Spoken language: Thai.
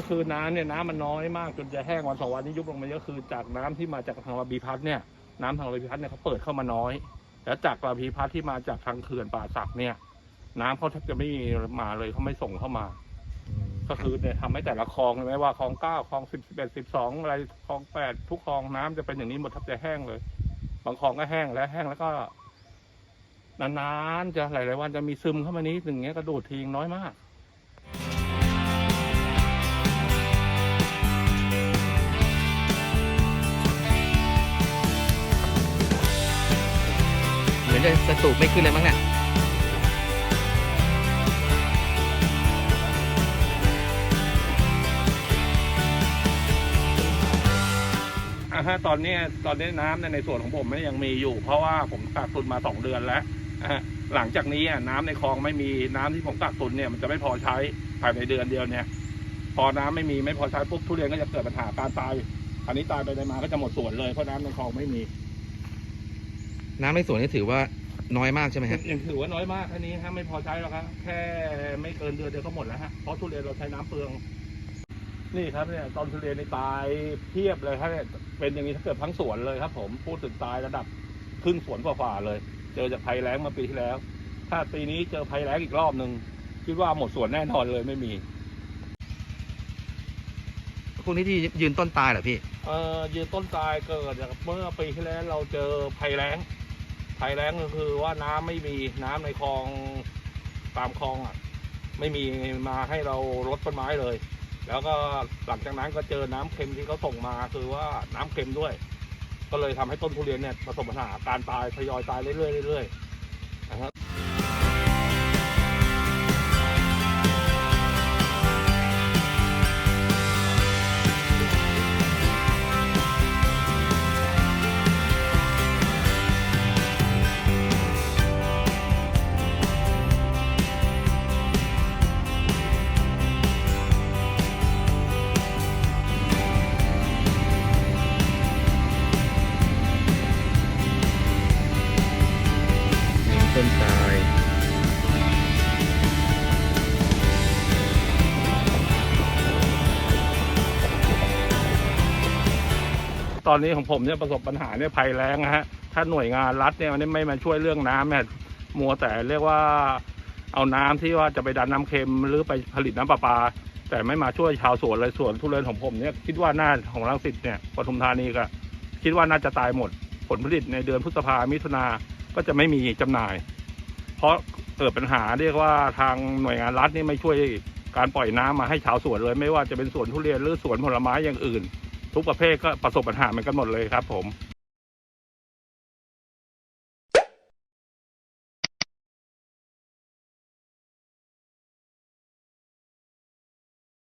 ็คือน้ำเนี่ยน้ำมันน้อยมากจนจะแห้งวันสองวันนี้ยุบลงมาเยอะคือจากน้ำที่มาจากทางระบีพัฒน์เนี่ยน้ำทางระบีพัฒน์เนี่ยเขาเปิดเข้ามาน้อย แล้วจากระบีพัฒน์ที่มาจากทางเขื่อนป่าสักเนี่ย น้ำเขาแทบจะไม่มีมาเลยเขาไม่ส่งเข้ามา ก็คือเนี่ยทำให้แต่ละคลองไม่ว่าคลองเก้าคลองสิบสิบเอ็ดสิบสองอะไรคลองแปดทุกคลองน้ำจะเป็นอย่างนี้หมดแทบจะแห้งเลย บางคลองก็แห้งแล้วแห้งแล้วก็นานๆจะหลายๆวันจะมีซึมเข้ามานิดหนึ่งเงี้ยกระโดดทิ้งน้อยมาก เหมือนจะสตูบไม่ขึ้นเลยมั้งเนี่ยอ่าฮะตอนนี้ตอนนี้น้ำเนี่ยในส่วนของผมเนี่ยยังมีอยู่ เพราะว่าผมกักตุนมาสองเดือนแล้วอ่าฮะหลังจากนี้อะน้ำในคลองไม่มีน้ำที่ผมกักตุนเนี่ยมันจะไม่พอใช้ภายในเดือนเดียวเนี่ย พอน้ำไม่มีไม่พอใช้ปุ๊บทุเรียนก็จะเกิดปัญหาการตาย อันนี้ตายไปในมาก็จะหมดสวนเลยเพราะน้ำในคลองไม่มี น้ำในสวนนี่ถือว่าน้อยมากใช่ไหมยัฮะงยังถือว่าน้อยมากอันนี้ฮะไม่พอใช้แล้วครับแค่ไม่เกินเดือนเดียวก็หมดแล้วฮะเพราะทุเรียนเราใช้น้ำเปลือง นี่ครับเนี่ยตอนทุเรียนในตายเทียบเลยครับเนี่ยเป็นอย่างนี้ถ้าเกิดทั้งสวนเลยครับ ผมพูดถึงตายระดับครึ่งสวนกว่าๆเลย เจอจากภัยแล้งมาปีที่แล้ว ถ้าปีนี้เจอภัยแล้งอีกรอบหนึ่งคิดว่าหมดสวนแน่นอนเลยไม่มีพวกนี้ที่ยืนต้นตายเหรอพี่เอ่อยืนต้นตายเกิดจากเมื่อปีที่แล้วเราเจอภัยแล้ง ภัยแล้งก็คือว่าน้ำไม่มีน้ำในคลองตามคลองอะ ไม่มีมาให้เราลดต้นไม้เลย แล้วก็หลังจากนั้นก็เจอน้ำเค็มที่เขาส่งมาคือว่าน้ำเค็มด้วย ก็เลยทำให้ต้นทุเรียนเนี่ยประสบปัญหาการตายทยอยตายเรื่อยๆเรื่อยๆนะครับ ตอนนี้ของผมเนี่ยประสบปัญหาเนี่ยภัยแล้งนะฮะ ถ้าหน่วยงานรัฐเนี่ยมันไม่มาช่วยเรื่องน้ำเนี่ยมัวแต่เรียกว่าเอาน้ำที่ว่าจะไปดันน้ำเค็มหรือไปผลิตน้ำประปา แต่ไม่มาช่วยชาวสวนเลยสวนทุเรียนของผมเนี่ยคิดว่าน่าของรังสิตเนี่ยปทุมธานีก็ คิดว่าน่าจะตายหมด ผลผลิตในเดือนพฤษภามิถุนาก็จะไม่มีจำหน่าย เพราะเกิดปัญหาเรียกว่าทางหน่วยงานรัฐนี่ไม่ช่วยการปล่อยน้ำมาให้ชาวสวนเลย ไม่ว่าจะเป็นสวนทุเรียนหรือสวนผลไม้อย่างอื่น ทุกประเภทก็ประสบปัญหาเหมือนกันหมดเลยครับผม